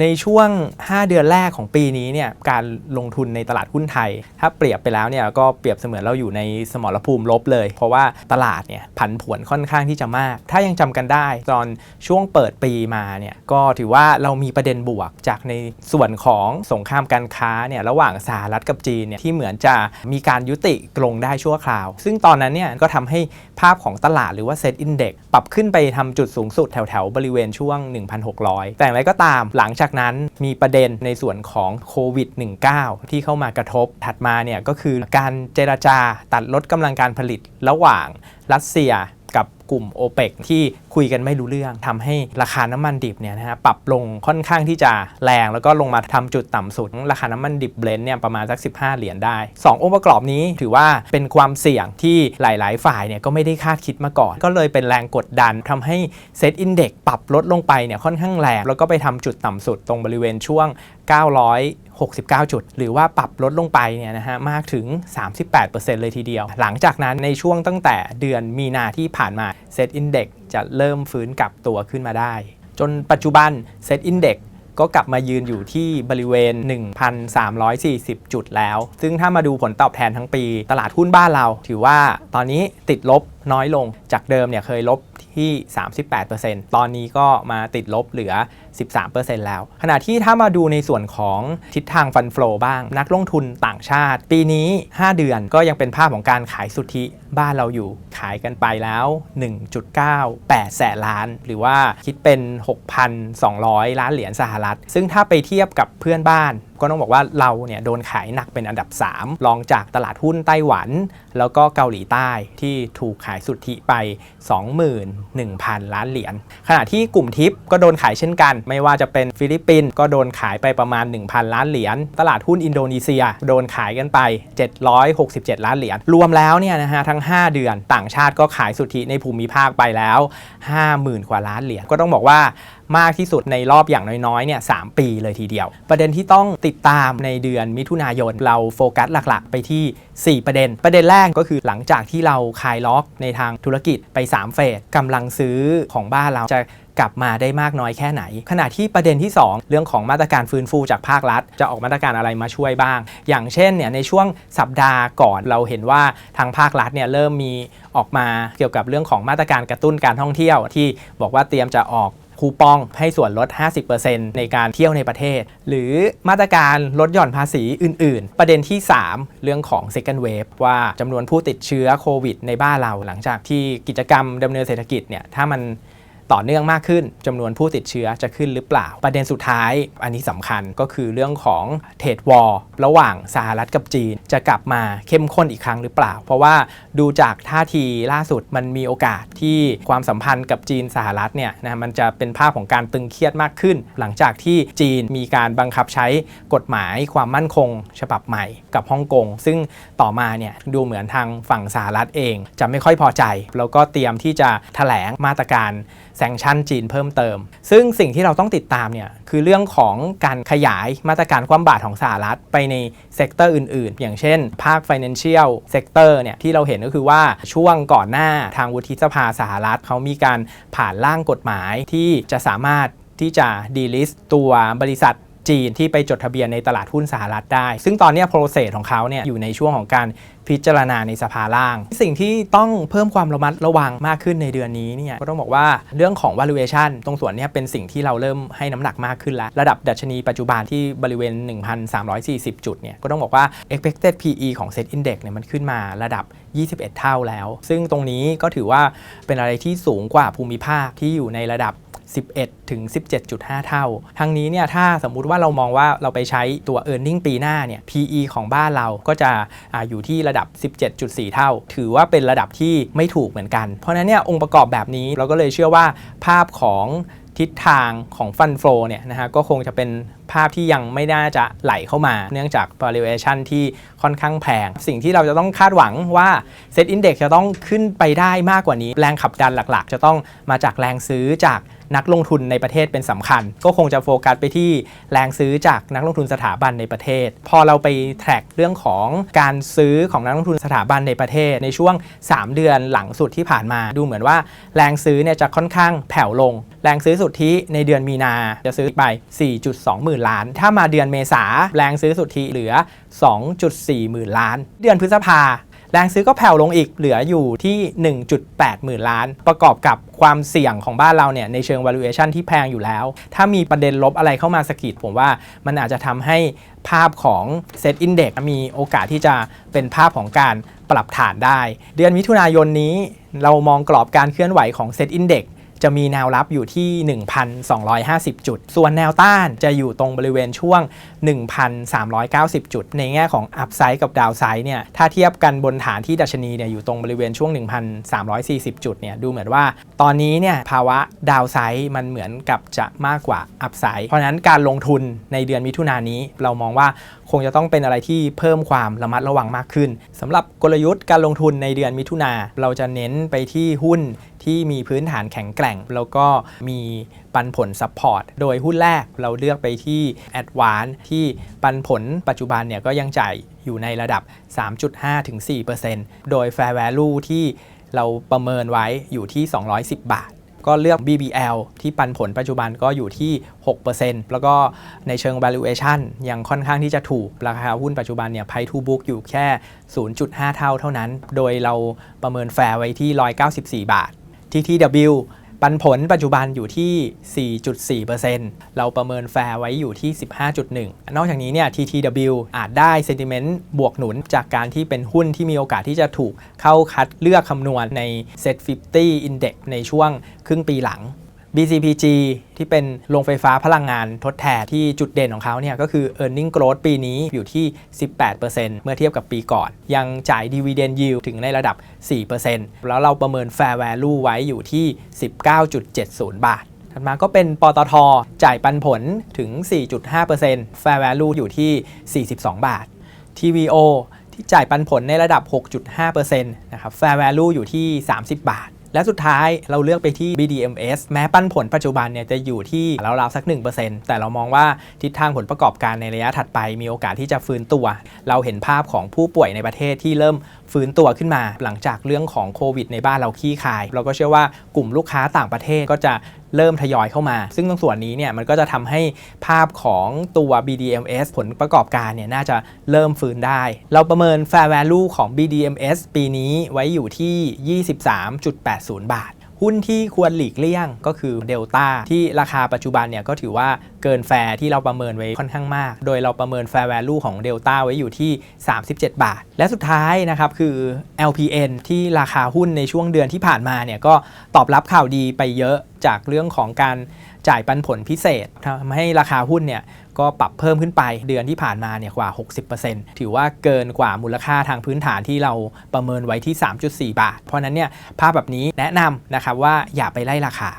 ในช่วง 5 เดือนแรกของปีนี้เนี่ยการลงทุนในตลาดหุ้นไทย ถ้าเปรียบไปแล้วเนี่ยก็เปรียบเสมือนเราอยู่ในสมรภูมิลบเลย เพราะว่าตลาดเนี่ยผันผวนค่อนข้างที่จะมาก ถ้ายังจำกันได้ ตอนช่วงเปิดปีมาเนี่ยก็ถือว่าเรามีประเด็นบวกจากในส่วนของสงครามการค้าเนี่ยระหว่างสหรัฐกับจีนเนี่ยที่เหมือนจะมีการยุติลงได้ชั่วคราว ซึ่งตอนนั้นเนี่ยก็ทำให้ภาพของตลาดหรือว่าเซตอินเด็กปรับขึ้นไปทำจุดสูงสุดแถวๆบริเวณช่วง 1,600 แต่อย่างไรก็ตามหลังจากากนั้นมีประเด็นในส่วนของโควิด -19 ที่เข้ามากระทบถัดมาเนี่ยก็คือการเจราจาตัดลดกำลังการผลิตระหว่างรัสเซียกับกลุ่ม o p e ปที่ คุยกันไม่รู้เรื่องทำให้ราคาน้ำมันดิบเนี่ยนะฮะปรับลงค่อนข้างที่จะแรงแล้วก็ลงมาทำจุดต่ำสุด ราคาน้ำมันดิบเบลนด์เนี่ยประมาณสัก 15 เหรียญได้ 2 องค์ประกอบนี้ถือว่าเป็นความเสี่ยงที่หลาย ๆ ฝ่ายเนี่ยก็ไม่ได้คาดคิดมาก่อน ก็เลยเป็นแรงกดดันทำให้เซตอินเด็กปรับลดลงไปเนี่ยค่อนข้างแรงแล้วก็ไปทำจุดต่ำสุดตรงบริเวณช่วง969 จุด หรือว่าปรับลดลงไปเนี่ยนะฮะมากถึง 38%เลยทีเดียว หลังจากนั้นในช่วงตั้งแต่เดือนมีนาที่ผ่านมาเซตอินเด็ก จะเริ่มฟื้นกลับตัวขึ้นมาได้ จนปัจจุบันเซตอินเด็กก็กลับมายืนอยู่ที่บริเวณ 1,340 จุดแล้ว ซึ่งถ้ามาดูผลตอบแทนทั้งปี ตลาดหุ้นบ้านเรา ถือว่าตอนนี้ติดลบน้อยลงจากเดิมเนี่ยเคยลบที่ 38%ตอนนี้ก็มาติดลบเหลือ 13%แล้ว ขณะที่ถ้ามาดูในส่วนของทิศทางฟันฟลอบ้าง นักลงทุนต่างชาติ ปีนี้ 5 เดือนก็ยังเป็นภาพของการขายสุทธิบ้านเราอยู่ขายกันไปแล้ว 1.98 แสนล้าน หรือว่าคิดเป็น 6,200 ล้านเหรียญสหรัฐ ซึ่งถ้าไปเทียบกับเพื่อนบ้าน ก็ต้องบอกว่าเราเนี่ยโดนขายหนักเป็นอันดับ 3 รองจากตลาดหุ้นไต้หวัน แล้วก็เกาหลีใต้ที่ถูกขายสุทธิไป 21,000 ล้านเหรียญขณะที่กลุ่มทิปก็โดนขายเช่นกัน ไม่ว่าจะเป็นฟิลิปปินส์ก็โดนขายไปประมาณ 1,000 ล้านเหรียญตลาดหุ้นอินโดนีเซีย โดนขายกันไป 767 ล้านเหรียญรวมแล้วเนี่ยนะฮะทั้ง 5 เดือนต่างชาติก็ขายสุทธิในภูมิภาคไปแล้ว 50,000 กว่าล้านเหรียญก็ต้องบอกว่า มากที่สุดในรอบอย่างน้อยๆเนี่ยสปีเลยทีเดียว ประเด็นที่ต้องติดตามในเดือนมิถุนายนเราโฟกัสหลักๆ ไปที่ 4 ประเด็น ประเด็นแรกก็คือหลังจากที่เราคลายล็อกในทางธุรกิจไป 3 เฟสกำลังซื้อของบ้านเราจะกลับมาได้มากน้อยแค่ไหน ขณะที่ประเด็นที่ 2 เรื่องของมาตรการฟื้นฟูจากภาครัฐ จะออกมาตรการอะไรมาช่วยบ้าง อย่างเช่นเนี่ยในช่วงสัปดาห์ก่อนเราเห็นว่าทางภาครัฐเนี่ยเริ่มมีออกมาเกี่ยวกับเรื่องของมาตรการกระตุ้นการท่องเที่ยวที่บอกว่าเตรียมจะออก คูปองให้ส่วนลด 50%ในการเที่ยวในประเทศ หรือมาตรการลดหย่อนภาษีอื่น ๆ ประเด็นที่ 3 เรื่องของ second wave ว่าจำนวนผู้ติดเชื้อโควิดในบ้านเราหลังจากที่กิจกรรมดำเนินเศรษฐกิจเนี่ยถ้ามัน ต่อเนื่องมากขึ้นจำนวนผู้ติดเชื้อจะขึ้นหรือเปล่า ประเด็นสุดท้าย อันนี้สำคัญก็คือเรื่องของเทรดวอลระหว่างสหรัฐกับจีน จะกลับมาเข้มข้นอีกครั้งหรือเปล่า เพราะว่าดูจากท่าทีล่าสุดมันมีโอกาสที่ความสัมพันธ์กับจีนสหรัฐเนี่ยนะมันจะเป็นภาพของการตึงเครียดมากขึ้น หลังจากที่จีนมีการบังคับใช้กฎหมายความมั่นคง ฉบับใหม่กับฮ่องกงซึ่งต่อมาเนี่ยดูเหมือนทางฝั่งสหรัฐเอง จะไม่ค่อยพอใจ แล้วก็เตรียมที่จะแถลงมาตรการแซงชั่นจีนเพิ่มเติม ซึ่งสิ่งที่เราต้องติดตามเนี่ยคือเรื่องของการขยายมาตรการความบาตรของสหรัฐไปในเซกเตอร์อื่น ๆ อย่างเช่น ภาค Financial Sector เนี่ยที่เราเห็นก็คือว่าช่วงก่อนหน้าทางวุฒิสภาสหรัฐเขามีการผ่านร่างกฎหมายที่จะสามารถที่จะดีลิสต์ตัวบริษัท จีนที่ไปจดทะเบียนในตลาดหุ้นสหรัฐได้ ซึ่งตอนนี้โปรเซสของเขาเนี่ยอยู่ในช่วงของการพิจารณาในสภาล่าง สิ่งที่ต้องเพิ่มความระมัดระวังมากขึ้นในเดือนนี้เนี่ยก็ต้องบอกว่าเรื่องของ valuation ตรงส่วนนี้เป็นสิ่งที่เราเริ่มให้น้ำหนักมากขึ้นแล้ว ระดับดัชนีปัจจุบันที่บริเวณ 1,340 จุดเนี่ยก็ต้องบอกว่า expected PE ของ Set Index เนี่ยมันขึ้นมาระดับ 21 เท่าแล้ว ซึ่งตรงนี้ก็ถือว่าเป็นอะไรที่สูงกว่าภูมิภาคที่อยู่ในระดับ 11 ถึง 17.5 เท่า ทั้งนี้เนี่ยถ้าสมมุติว่าเรามองว่าเราไปใช้ตัว e a r n i n g ปีหน้าเนี่ย PE ของบ้านเราก็จะออยู่ที่ระดับ 17.4 เท่า ถือว่าเป็นระดับที่ไม่ถูกเหมือนกัน เพราะนั้นเนี่ยองค์ประกอบแบบนี้เราก็เลยเชื่อว่าภาพของทิศทางของฟันโฟเนี่ยนะฮะก็คงจะเป็นภาพที่ยังไม่น่าจะไหลเข้ามา เนื่องจาก valuation ที่ค่อนข้างแพง สิ่งที่เราจะต้องคาดหวังว่า Set Index จะต้องขึ้นไปได้มากกว่านี้ แรงขับดันหลักๆ จะต้องมาจากแรงซื้อจาก นักลงทุนในประเทศเป็นสำคัญ ก็คงจะโฟกัสไปที่แรงซื้อจากนักลงทุนสถาบันในประเทศ พอเราไปแทร็กเรื่องของการซื้อของนักลงทุนสถาบันในประเทศ ในช่วง 3 เดือนหลังสุดที่ผ่านมาดูเหมือนว่า แรงซื้อเนี่ยจะค่อนข้างแผ่วลง แรงซื้อสุทธิในเดือนมีนาจะซื้อไป 4.2 หมื่นล้าน ถ้ามาเดือนเมษาแรงซื้อสุทธิเหลือ 2.4 หมื่นล้าน เดือนพฤษภา แรงซื้อก็แผ่วลงอีกเหลืออยู่ที่ 1.8 หมื่นล้าน ประกอบกับความเสี่ยงของบ้านเราเนี่ยในเชิง valuation ที่แพงอยู่แล้ว ถ้ามีประเด็นลบอะไรเข้ามาสกิดผมว่ามันอาจจะทำให้ภาพของ Set Index มีโอกาสที่จะเป็นภาพของการปรับฐานได้ เดือนมิถุนายนนี้เรามองกรอบการเคลื่อนไหวของ Set Index จะมีแนวรับอยู่ที่ 1,250 จุด ส่วนแนวต้านจะอยู่ตรงบริเวณช่วง 1,390 จุด ในแง่ของอัพไซด์กับดาวไซด์เนี่ยถ้าเทียบกันบนฐานที่ดัชนีเนี่ยอยู่ตรงบริเวณช่วง 1,340 จุดเนี่ยดูเหมือนว่า ตอนนี้เนี่ยภาวะดาวไซด์มันเหมือนกับจะมากกว่าอัพไซด์เพราะนั้นการลงทุนในเดือนมิถุนายนนี้เรามองว่าคงจะต้องเป็นอะไรที่เพิ่มความระมัดระวังมากขึ้นสำหรับกลยุทธ์การลงทุนในเดือนมิถุนาเราจะเน้นไปที่หุ้น ที่มีพื้นฐานแข็งแกร่ง แล้วก็มีปันผลซัพพอร์ตโดยหุ้นแรกเราเลือกไปที่ a d v a n c e ที่ปันผลปัจจุบันเนี่ยก็ยังจ่ายอยู่ในระดับ 3.5-4%โดย Fair Value ที่เราประเมินไว้อยู่ที่ 210 บาท ก็เลือก BBL ที่ปันผลปัจจุบันก็อยู่ที่ 6%แล้วก็ในเชิง valuation ยังค่อนข้างที่จะถูก ราคาหุ้นปัจจุบันเนี่ย Price to book อยู่แค่ 0.5 เท่าเท่านั้น โดยเราประเมินแฟร์ไว้ที่ 194 บาท TTW ปันผลปัจจุบันอยู่ที่ 4.4%เราประเมินแฟร์ไว้อยู่ที่ 15.1 นอกจากนี้เนี่ย TTW อาจได้เซนติเมนต์บวกหนุนจากการที่เป็นหุ้นที่มีโอกาสที่จะถูกเข้าคัดเลือกคำนวณใน Set 50 Index ในช่วงครึ่งปีหลัง BCPG ที่เป็นโรงไฟฟ้าพลังงานทดแทนที่จุดเด่นของเขาเนี่ยก็คือ e a r n i n g growth ปีนี้อยู่ที่ 18%เมื่อเทียบกับปีก่อน ยังจ่าย dividend yield ถึงในระดับ 4%แล้วเราประเมิน fair value ไว้อยู่ที่ 19.70 บาท ถัดมาก็เป็นปตท จ่ายปันผลถึง 4.5% fair value อยู่ที่ 42 บาท TVO ที่จ่ายปันผลในระดับ 6.5%นะครับ fair value อยู่ที่ 30 บาท และสุดท้ายเราเลือกไปที่ BDMs แม้ปันผลปัจจุบันเนี่ยจะอยู่ที่ราวๆสัก 1%แต่เรามองว่าทิศทางผลประกอบการในระยะถัดไปมีโอกาสที่จะฟื้นตัว เราเห็นภาพของผู้ป่วยในประเทศที่เริ่มฟื้นตัวขึ้นมา หลังจากเรื่องของโควิดในบ้านเราขี้คาย เราก็เชื่อว่ากลุ่มลูกค้าต่างประเทศก็จะเริ่มทยอยเข้ามา ซึ่งตรงส่วนนี้เนี่ยมันก็จะทำให้ภาพของตัว BDMs ผลประกอบการเนี่ยน่าจะเริ่มฟื้นได้ เราประเมิน fair value ของ BDMs ปีนี้ไว้อยู่ที่ 23.80 บาท หุ้นที่ควรหลีกเลี่ยงก็คือเดลต้าที่ราคาปัจจุบันเนี่ยก็ถือว่าเกินแฟร์ที่เราประเมินไว้ค่อนข้างมาก โดยเราประเมินแฟร์แวลูของเดลต้าไว้อยู่ที่ 37 บาท และสุดท้ายนะครับคือ LPN ที่ราคาหุ้นในช่วงเดือนที่ผ่านมาเนี่ยก็ตอบรับข่าวดีไปเยอะจากเรื่องของการ จ่ายปันผลพิเศษทำให้ราคาหุ้นเนี่ยก็ปรับเพิ่มขึ้นไปเดือนที่ผ่านมาเนี่ยกว่า 60%ถือว่าเกินกว่ามูลค่าทางพื้นฐานที่เราประเมินไว้ที่ 3.4 บาท เพราะฉะนั้นเนี่ยภาพแบบนี้แนะนำนะครับว่าอย่าไปไล่ราคา